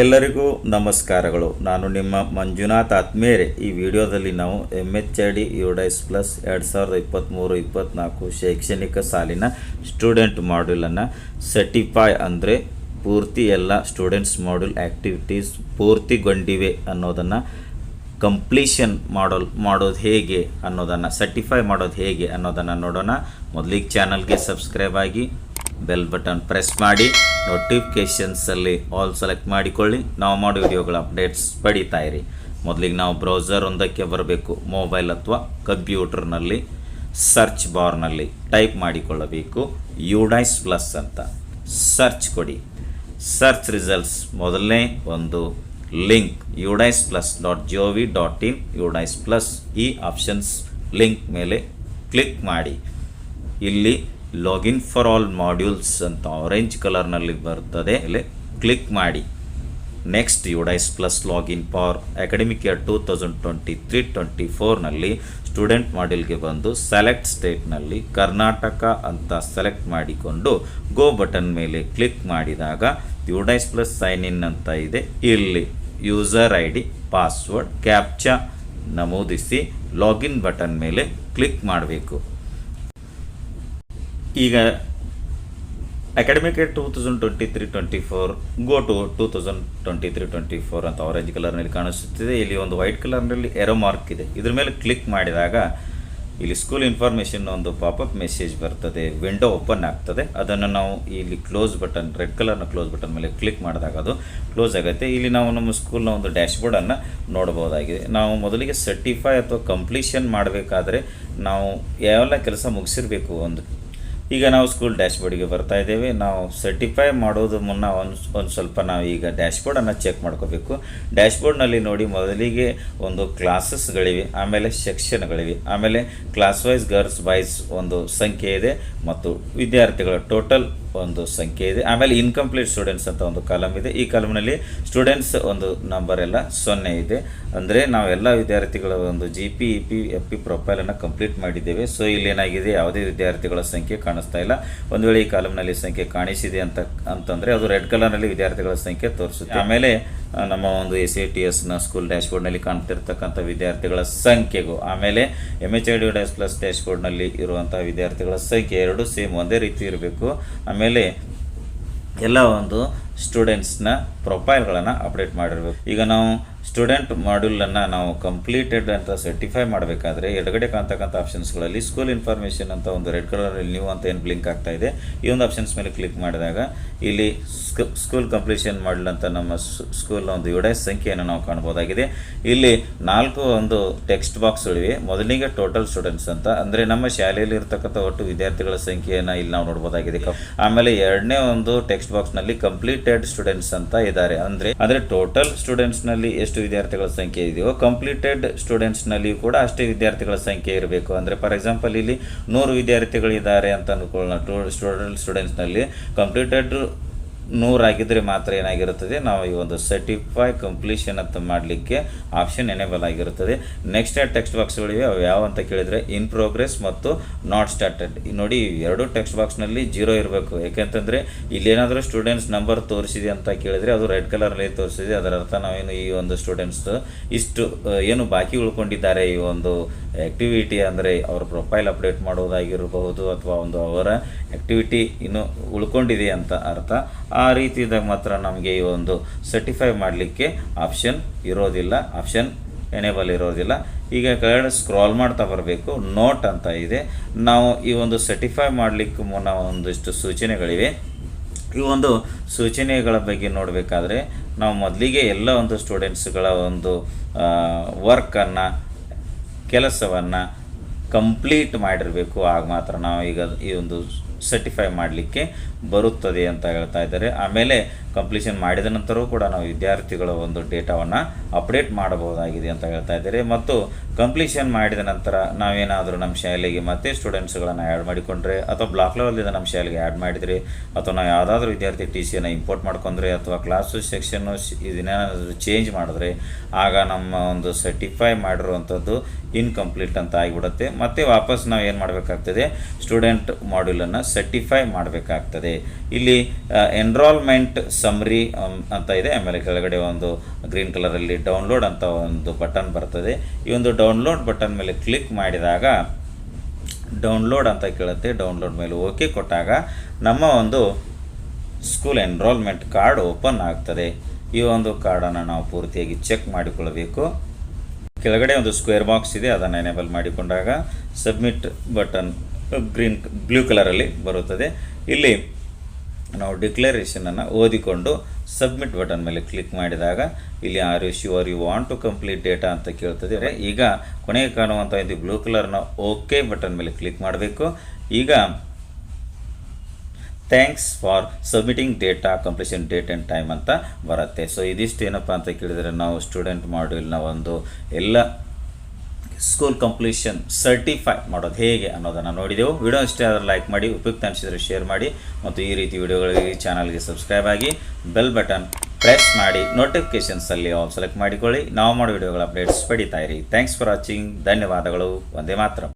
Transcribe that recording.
ಎಲ್ಲರಿಗೂ ನಮಸ್ಕಾರಗಳು. ನಾನು ನಿಮ್ಮ ಮಂಜುನಾಥ್ ಆತ್ಮೇರೆ. ಈ ವಿಡಿಯೋದಲ್ಲಿ ನಾವು M H I D UDISE plus ಎರಡು ಸಾವಿರದ ಇಪ್ಪತ್ತ್ಮೂರು ಇಪ್ಪತ್ತ್ನಾಲ್ಕು ಶೈಕ್ಷಣಿಕ ಸಾಲಿನ ಸ್ಟೂಡೆಂಟ್ ಮಾಡ್ಯೂಲನ್ನು ಸರ್ಟಿಫೈ ಅಂದರೆ ಪೂರ್ತಿ ಎಲ್ಲ ಸ್ಟೂಡೆಂಟ್ಸ್ ಮಾಡ್ಯೂಲ್ ಆ್ಯಕ್ಟಿವಿಟೀಸ್ ಪೂರ್ತಿಗೊಂಡಿವೆ ಅನ್ನೋದನ್ನು ಕಂಪ್ಲೀಷನ್ ಮಾಡೋಲ್ ಮಾಡೋದು ಹೇಗೆ ಅನ್ನೋದನ್ನು ಸರ್ಟಿಫೈ ಮಾಡೋದು ಹೇಗೆ ಅನ್ನೋದನ್ನು ನೋಡೋಣ. ಮೊದಲಿಗೆ ಚಾನಲ್ಗೆ ಸಬ್ಸ್ಕ್ರೈಬ್ ಆಗಿ ಬೆಲ್ ಬಟನ್ ಪ್ರೆಸ್ ಮಾಡಿ ನೋಟಿಫಿಕೇಷನ್ಸಲ್ಲಿ ಆಲ್ ಸೆಲೆಕ್ಟ್ ಮಾಡಿಕೊಳ್ಳಿ. ನಾವು ಮಾಡೋ ವಿಡಿಯೋಗಳ ಅಪ್ಡೇಟ್ಸ್ ಪಡೀತಾ ಇರಿ. ಮೊದಲಿಗೆ ನಾವು ಬ್ರೌಸರ್ ಒಂದಕ್ಕೆ ಬರಬೇಕು. ಮೊಬೈಲ್ ಅಥವಾ ಕಂಪ್ಯೂಟರ್ನಲ್ಲಿ ಸರ್ಚ್ ಬಾರ್ನಲ್ಲಿ ಟೈಪ್ ಮಾಡಿಕೊಳ್ಳಬೇಕು. ಯುಡೈಸ್ ಪ್ಲಸ್ ಅಂತ. ಸರ್ಚ್ ಕೊಡಿ. ಸರ್ಚ್ ರಿಸಲ್ಟ್ಸ್ ಮೊದಲನೇ ಒಂದು link UDISE plus dot G V dot in UDISE plus ಈ ಆಪ್ಷನ್ಸ್ ಲಿಂಕ್ ಮೇಲೆ ಕ್ಲಿಕ್ ಮಾಡಿ. ಇಲ್ಲಿ ಲಾಗಿನ್ ಫಾರ್ ಆಲ್ ಮಾಡ್ಯೂಲ್ಸ್ ಅಂತ ಆರೆಂಜ್ ಕಲರ್ನಲ್ಲಿ ಬರ್ತದೆ. ಇಲ್ಲಿ ಕ್ಲಿಕ್ ಮಾಡಿ. Next UDISE plus login for academic year two thousand twenty three twenty ಫೋರ್ನಲ್ಲಿ student ಮಾಡ್ಯೂಲ್ಗೆ ಬಂದು ಸೆಲೆಕ್ಟ್ ಸ್ಟೇಟ್ನಲ್ಲಿ ಕರ್ನಾಟಕ ಅಂತ ಸೆಲೆಕ್ಟ್ ಮಾಡಿಕೊಂಡು ಗೋ ಬಟನ್ ಮೇಲೆ ಕ್ಲಿಕ್ ಮಾಡಿದಾಗ ಯುಡೈಸ್ ಪ್ಲಸ್ ಸೈನ್ ಇನ್ ಅಂತ ಇದೆ. ಇಲ್ಲಿ user I D password captcha ನಮೂದಿಸಿ ಲಾಗಿನ್ ಬಟನ್ ಮೇಲೆ ಕ್ಲಿಕ್ ಮಾಡಬೇಕು. ಈಗ academic two thousand twenty three twenty four go to two thousand twenty three twenty four ಅಂತ ಆರೆಂಜ್ ಕಲರ್ನಲ್ಲಿ ಕಾಣಿಸುತ್ತಿದೆ. ಇಲ್ಲಿ ಒಂದು ವೈಟ್ ಕಲರ್ನಲ್ಲಿ ಎರೋ ಮಾರ್ಕ್ ಇದೆ. ಇದ್ರ ಮೇಲೆ ಕ್ಲಿಕ್ ಮಾಡಿದಾಗ ಇಲ್ಲಿ ಸ್ಕೂಲ್ ಇನ್ಫಾರ್ಮೇಷನ್ ಒಂದು ಪಾಪಪ್ ಮೆಸೇಜ್ ಬರ್ತದೆ. ವಿಂಡೋ ಓಪನ್ ಆಗ್ತದೆ. ಅದನ್ನು ನಾವು ಇಲ್ಲಿ ಕ್ಲೋಸ್ ಬಟನ್ ರೆಡ್ ಕಲರ್ನ ಕ್ಲೋಸ್ ಬಟನ್ ಮೇಲೆ ಕ್ಲಿಕ್ ಮಾಡಿದಾಗ ಅದು ಕ್ಲೋಸ್ ಆಗುತ್ತೆ. ಇಲ್ಲಿ ನಾವು ನಮ್ಮ ಸ್ಕೂಲ್ನ ಒಂದು ಡ್ಯಾಶ್ಬೋರ್ಡನ್ನು ನೋಡಬಹುದಾಗಿದೆ. ನಾವು ಮೊದಲಿಗೆ ಸರ್ಟಿಫೈ ಅಥವಾ ಕಂಪ್ಲೀಷನ್ ಮಾಡಬೇಕಾದ್ರೆ ನಾವು ಯಾವೆಲ್ಲ ಕೆಲಸ ಮುಗಿಸಿರಬೇಕು ಒಂದು ಈಗ ನಾವು ಸ್ಕೂಲ್ ಡ್ಯಾಶ್ಬೋರ್ಡಿಗೆ ಬರ್ತಾ ಇದ್ದೇವೆ. ನಾವು ಸರ್ಟಿಫೈ ಮಾಡೋದು ಮುನ್ನ ಒಂದು ಒಂದು ಸ್ವಲ್ಪ ನಾವು ಈಗ ಡ್ಯಾಶ್ಬೋರ್ಡನ್ನು ಚೆಕ್ ಮಾಡ್ಕೋಬೇಕು. ಡ್ಯಾಶ್ಬೋರ್ಡ್ನಲ್ಲಿ ನೋಡಿ ಮೊದಲಿಗೆ ಒಂದು ಕ್ಲಾಸಸ್ಗಳಿವೆ ಆಮೇಲೆ ಸೆಕ್ಷನ್ಗಳಿವೆ ಆಮೇಲೆ ಕ್ಲಾಸ್ ವೈಸ್ ಗರ್ಲ್ಸ್ ಬಾಯ್ಸ್ ಒಂದು ಸಂಖ್ಯೆ ಇದೆ ಮತ್ತು ವಿದ್ಯಾರ್ಥಿಗಳ ಟೋಟಲ್ ಒಂದು ಸಂಖ್ಯೆ ಇದೆ. ಆಮೇಲೆ ಇನ್ಕಂಪ್ಲೀಟ್ ಸ್ಟೂಡೆಂಟ್ಸ್ ಅಂತ ಒಂದು ಕಾಲಮ್ ಇದೆ. ಈ ಕಾಲಮ್ನಲ್ಲಿ ಸ್ಟೂಡೆಂಟ್ಸ್ ಒಂದು ನಂಬರ್ ಎಲ್ಲ ಸೊನ್ನೆ ಇದೆ. ಅಂದರೆ ನಾವು ಎಲ್ಲ ವಿದ್ಯಾರ್ಥಿಗಳ ಒಂದು G P E P F P ಪ್ರೊಫೈಲನ್ನು complete ಮಾಡಿದ್ದೇವೆ. ಸೊ ಇಲ್ಲಿ ಏನಾಗಿದೆ? ಯಾವುದೇ ವಿದ್ಯಾರ್ಥಿಗಳ ಸಂಖ್ಯೆ ಕಾಣಿಸ್ತಾ ಇಲ್ಲ. ಒಂದು ವೇಳೆ ಈ ಕಾಲಮ್ನಲ್ಲಿ ಸಂಖ್ಯೆ ಕಾಣಿಸಿದೆ ಅಂತ ಅಂತಂದರೆ ಅದು ರೆಡ್ ಕಲರ್ನಲ್ಲಿ ವಿದ್ಯಾರ್ಥಿಗಳ ಸಂಖ್ಯೆ ತೋರಿಸುತ್ತೆ. ಆಮೇಲೆ ನಮ್ಮ ಒಂದು ಎ ಟಿ ಎಸ್ನ ಸ್ಕೂಲ್ ಡ್ಯಾಶ್ಬೋರ್ಡ್ನಲ್ಲಿ ಕಾಣ್ತಿರ್ತಕ್ಕಂಥ ವಿದ್ಯಾರ್ಥಿಗಳ ಸಂಖ್ಯೆಗೂ, ಆಮೇಲೆ M H I D dash plus ಡ್ಯಾಶ್ಬೋರ್ಡ್ನಲ್ಲಿ ಇರುವಂಥ ವಿದ್ಯಾರ್ಥಿಗಳ ಸಂಖ್ಯೆ ಎರಡು ಸೇಮ್ ಒಂದೇ ರೀತಿ ಇರಬೇಕು. ಆಮೇಲೆ ಎಲ್ಲ ಒಂದು ಸ್ಟೂಡೆಂಟ್ಸ್ನ ಪ್ರೊಫೈಲ್ಗಳನ್ನು ಅಪ್ಡೇಟ್ ಮಾಡಿರಬೇಕು. ಈಗ ನಾವು ಸ್ಟೂಡೆಂಟ್ ಮಾಡ್ಯೂಲನ್ನು ನಾವು ಕಂಪ್ಲೀಟೆಡ್ ಅಂತ ಸರ್ಟಿಫೈ ಮಾಡಬೇಕಾದ್ರೆ ಎಡಗಡೆ ಕಾಣ್ತಕ್ಕಂಥ ಆಪ್ಷನ್ಸ್ಗಳಲ್ಲಿ ಸ್ಕೂಲ್ ಇನ್ಫಾರ್ಮೇಷನ್ ಅಂತ ಒಂದು ರೆಡ್ ಕಲರಲ್ಲಿ ನ್ಯೂ ಅಂತ ಏನು ಬ್ಲಿಂಕ್ ಆಗ್ತಾ ಇದೆ, ಈ ಒಂದು ಆಪ್ಷನ್ಸ್ ಮೇಲೆ ಕ್ಲಿಕ್ ಮಾಡಿದಾಗ ಇಲ್ಲಿ ಸ್ಕೂಲ್ ಕಂಪ್ಲೀಷನ್ ಮಾಡಲ್ ಅಂತ ನಮ್ಮ ಸ್ಕೂಲ್ನ ಒಂದು ಯುಡೈಸ್ ಸಂಖ್ಯೆಯನ್ನು ನಾವು ಕಾಣ್ಬೋದಾಗಿದೆ ಇಲ್ಲಿ ನಾಲ್ಕು ಒಂದು ಟೆಕ್ಸ್ಟ್ ಬಾಕ್ಸ್ಗಳಿವೆ ಮೊದಲಿಗೆ ಟೋಟಲ್ ಸ್ಟೂಡೆಂಟ್ಸ್ ಅಂತ, ಅಂದರೆ ನಮ್ಮ ಶಾಲೆಯಲ್ಲಿ ಇರ್ತಕ್ಕಂಥ ಒಟ್ಟು ವಿದ್ಯಾರ್ಥಿಗಳ ಸಂಖ್ಯೆಯನ್ನು ಇಲ್ಲಿ ನಾವು ನೋಡ್ಬೋದಾಗಿದೆ ಆಮೇಲೆ ಎರಡನೇ ಒಂದು ಟೆಕ್ಸ್ಟ್ ಬಾಕ್ಸ್ನಲ್ಲಿ ಕಂಪ್ಲೀಟೆಡ್ ಸ್ಟೂಡೆಂಟ್ಸ್ ಅಂತ ಇದ್ದಾರೆ ಅಂದ್ರೆ ಅಂದ್ರೆ ಟೋಟಲ್ ಸ್ಟೂಡೆಂಟ್ಸ್ನಲ್ಲಿ ಎಷ್ಟು ವಿದ್ಯಾರ್ಥಿಗಳ ಸಂಖ್ಯೆ ಇದೆಯೋ ಕಂಪ್ಲೀಟೆಡ್ ಸ್ಟೂಡೆಂಟ್ಸ್ನಲ್ಲಿ ಕೂಡ ಅಷ್ಟೇ ವಿದ್ಯಾರ್ಥಿಗಳ ಸಂಖ್ಯೆ ಇರಬೇಕು. ಅಂದ್ರೆ ಫಾರ್ ಎಕ್ಸಾಂಪಲ್ ಇಲ್ಲಿ ನೂರು ವಿದ್ಯಾರ್ಥಿಗಳಿದ್ದಾರೆ ಅಂತ ಅನ್ಕೊಳ್ಳೋಣ ಸ್ಟೂಡೆಂಟ್ಸ್ ಸ್ಟೂಡೆಂಟ್ನಲ್ಲಿ ಕಂಪ್ಲೀಟೆಡ್ ನೂರಾಗಿದ್ದರೆ ಮಾತ್ರ ಏನಾಗಿರುತ್ತದೆ? ನಾವು ಈ ಒಂದು ಸರ್ಟಿಫೈ ಕಂಪ್ಲೀಷನ್ ಅಂತ ಮಾಡಲಿಕ್ಕೆ ಆಪ್ಷನ್ ಎನೇಬಲ್ ಆಗಿರುತ್ತದೆ. ನೆಕ್ಸ್ಟ್ ಟೆಕ್ಸ್ಟ್ ಬಾಕ್ಸ್ಗಳಿವೆ ಅವು ಯಾವ ಅಂತ ಕೇಳಿದರೆ ಇನ್ ಪ್ರೋಗ್ರೆಸ್ ಮತ್ತು ನಾಟ್ ಸ್ಟಾರ್ಟೆಡ್ ನೋಡಿ ಎರಡು ಟೆಕ್ಸ್ಟ್ ಬಾಕ್ಸ್ನಲ್ಲಿ ಜೀರೋ ಇರಬೇಕು. ಯಾಕೆಂತಂದರೆ ಇಲ್ಲೇನಾದರೂ ಸ್ಟೂಡೆಂಟ್ಸ್ ನಂಬರ್ ತೋರಿಸಿದೆ ಅಂತ ಕೇಳಿದರೆ ಅದು ರೆಡ್ ಕಲರ್ನಲ್ಲಿ ತೋರಿಸಿದೆ. ಅದರ ಅರ್ಥ ನಾವೇನು ಈ ಒಂದು ಸ್ಟೂಡೆಂಟ್ಸ್ ಇಷ್ಟು ಏನು ಬಾಕಿ ಉಳ್ಕೊಂಡಿದ್ದಾರೆ ಈ ಒಂದು ಆ್ಯಕ್ಟಿವಿಟಿ ಅಂದರೆ ಅವರ ಪ್ರೊಫೈಲ್ ಅಪ್ಡೇಟ್ ಮಾಡೋದಾಗಿರಬಹುದು ಅಥವಾ ಒಂದು ಅವರ ಆ್ಯಕ್ಟಿವಿಟಿ ಇನ್ನು ಉಳ್ಕೊಂಡಿದೆ ಅಂತ ಅರ್ಥ. ಆ ರೀತಿದಾಗ ಮಾತ್ರ ನಮಗೆ ಈ ಒಂದು ಸರ್ಟಿಫೈ ಮಾಡಲಿಕ್ಕೆ ಆಪ್ಷನ್ ಇರೋದಿಲ್ಲ ಆಪ್ಷನ್ ಎನೇಬಲ್ ಇರೋದಿಲ್ಲ. ಈಗ ಕೆಳಗಡೆ ಸ್ಕ್ರಾಲ್ ಮಾಡ್ತಾ ಬರಬೇಕು ನೋಟ್ ಅಂತ ಇದೆ. ನಾವು ಈ ಒಂದು ಸರ್ಟಿಫೈ ಮಾಡಲಿಕ್ಕೆ ಮುನ್ನ ಒಂದಿಷ್ಟು ಸೂಚನೆಗಳಿವೆ. ಈ ಒಂದು ಸೂಚನೆಗಳ ಬಗ್ಗೆ ನೋಡಬೇಕಾದ್ರೆ ನಾವು ಮೊದಲಿಗೆ ಎಲ್ಲ ಒಂದು ಸ್ಟೂಡೆಂಟ್ಸ್ಗಳ ಒಂದು ವರ್ಕನ್ನು ಕೆಲಸವನ್ನು ಕಂಪ್ಲೀಟ್ ಮಾಡಿರಬೇಕು, ಆಗ ಮಾತ್ರ ನಾವು ಈಗ ಈ ಒಂದು ಸರ್ಟಿಫೈ ಮಾಡಲಿಕ್ಕೆ ಬರುತ್ತದೆ ಅಂತ ಹೇಳ್ತಾ ಇದ್ದಾರೆ. ಆಮೇಲೆ ಕಂಪ್ಲೀಷನ್ ಮಾಡಿದ ನಂತರವೂ ಕೂಡ ನಾವು ವಿದ್ಯಾರ್ಥಿಗಳ ಒಂದು ಡೇಟಾವನ್ನು ಅಪ್ಡೇಟ್ ಮಾಡಬಹುದಾಗಿದೆ ಅಂತ ಹೇಳ್ತಾ ಇದ್ದಾರೆ. ಮತ್ತು ಕಂಪ್ಲೀಷನ್ ಮಾಡಿದ ನಂತರ ನಾವೇನಾದರೂ ನಮ್ಮ ಶಾಲೆಗೆ ಮತ್ತೆ ಸ್ಟೂಡೆಂಟ್ಸ್ಗಳನ್ನು ಆ್ಯಡ್ ಮಾಡಿಕೊಂಡ್ರೆ ಅಥವಾ ಬ್ಲಾಕ್ ಲೆವೆಲಿಂದ ನಮ್ಮ ಶಾಲೆಗೆ ಆ್ಯಡ್ ಮಾಡಿದರೆ ಅಥವಾ ನಾವು ಯಾವುದಾದ್ರೂ ವಿದ್ಯಾರ್ಥಿ ಟಿ ಸಿಯನ್ನು ಇಂಪೋರ್ಟ್ ಮಾಡ್ಕೊಂಡ್ರೆ ಅಥವಾ ಕ್ಲಾಸು ಸೆಕ್ಷನ್ನು ಇದನ್ನೇನಾದರೂ ಚೇಂಜ್ ಮಾಡಿದ್ರೆ ಆಗ ನಮ್ಮ ಒಂದು ಸರ್ಟಿಫೈ ಮಾಡಿರುವಂಥದ್ದು ಇನ್ಕಂಪ್ಲೀಟ್ ಅಂತ ಆಗಿಬಿಡುತ್ತೆ. ಮತ್ತೆ ವಾಪಸ್ ನಾವು ಏನು ಮಾಡಬೇಕಾಗ್ತದೆ? ಸ್ಟೂಡೆಂಟ್ ಮಾಡ್ಯೂಲನ್ನು ಸರ್ಟಿಫೈ ಮಾಡಬೇಕಾಗ್ತದೆ. ಇಲ್ಲಿ ಎನ್ರೋಲ್ಮೆಂಟ್ ಸಮ್ರಿ ಅಂತ ಇದೆ. ಆಮೇಲೆ ಕೆಳಗಡೆ ಒಂದು ಗ್ರೀನ್ ಕಲರಲ್ಲಿ ಡೌನ್ಲೋಡ್ ಅಂತ ಒಂದು ಬಟನ್ ಬರ್ತದೆ. ಈ ಒಂದು ಡೌನ್ಲೋಡ್ ಬಟನ್ ಮೇಲೆ ಕ್ಲಿಕ್ ಮಾಡಿದಾಗ ಡೌನ್ಲೋಡ್ ಅಂತ ಕೇಳುತ್ತೆ. ಡೌನ್ಲೋಡ್ ಮೇಲೆ ಓಕೆ ಕೊಟ್ಟಾಗ ನಮ್ಮ ಒಂದು ಸ್ಕೂಲ್ ಎನ್ರೋಲ್ಮೆಂಟ್ ಕಾರ್ಡ್ ಓಪನ್ ಆಗ್ತದೆ. ಈ ಒಂದು ಕಾರ್ಡನ್ನು ನಾವು ಪೂರ್ತಿಯಾಗಿ ಚೆಕ್ ಮಾಡಿಕೊಳ್ಳಬೇಕು. ಕೆಳಗಡೆ ಒಂದು ಸ್ಕ್ವೇರ್ ಬಾಕ್ಸ್ ಇದೆ. ಅದನ್ನು ಎನೇಬಲ್ ಮಾಡಿಕೊಂಡಾಗ ಸಬ್ಮಿಟ್ ಬಟನ್ ಗ್ರೀನ್ ಬ್ಲೂ ಕಲರಲ್ಲಿ ಬರುತ್ತದೆ. ಇಲ್ಲಿ ನಾವು ಡಿಕ್ಲರೇಷನನ್ನು ಓದಿಕೊಂಡು ಸಬ್ಮಿಟ್ ಬಟನ್ ಮೇಲೆ ಕ್ಲಿಕ್ ಮಾಡಿದಾಗ ಇಲ್ಲಿ are you sure you want to complete data ಅಂತ ಕೇಳ್ತದೆ. ಈಗ ಕೊನೆಗೆ ಕಾಣುವಂಥ ಇದು ಬ್ಲೂ ಕಲರ್ನ ಓಕೆ ಬಟನ್ ಮೇಲೆ ಕ್ಲಿಕ್ ಮಾಡಬೇಕು. ಈಗ thanks for submitting data completion date and time ಅಂತ ಬರುತ್ತೆ. ಸೊ ಇದಿಷ್ಟು ಏನಪ್ಪ ಅಂತ ಕೇಳಿದರೆ ನಾವು ಸ್ಟೂಡೆಂಟ್ ಮಾಡ್ಯೂಲ್ನ ಒಂದು ಎಲ್ಲ ಸ್ಕೂಲ್ ಕಂಪ್ಲೀಷನ್ ಸರ್ಟಿಫೈ ಮಾಡೋದು ಹೇಗೆ ಅನ್ನೋದನ್ನು ನೋಡಿದೆವು. ವಿಡಿಯೋ ಇಷ್ಟ ಆದರೆ ಲೈಕ್ ಮಾಡಿ, ಉಪಯುಕ್ತ ಅನಿಸಿದರೆ ಶೇರ್ ಮಾಡಿ ಮತ್ತು ಈ ರೀತಿ ವಿಡಿಯೋಗಳಿಗೆ ಚಾನಲ್ಗೆ ಸಬ್ಸ್ಕ್ರೈಬ್ ಆಗಿ ಬೆಲ್ ಬಟನ್ ಪ್ರೆಸ್ ಮಾಡಿ ನೋಟಿಫಿಕೇಶನ್ಸಲ್ಲಿ ಆಲ್ ಸೆಲೆಕ್ಟ್ ಮಾಡಿಕೊಳ್ಳಿ. ನಾವು ಮಾಡೋ ವಿಡಿಯೋಗಳ ಅಪ್ಡೇಟ್ಸ್ ಪಡಿತಾ ಇರಿ. ಥ್ಯಾಂಕ್ಸ್ ಫಾರ್ ವಾಚಿಂಗ್ ಧನ್ಯವಾದಗಳು. ಒಂದೇ ಮಾತ್ರ.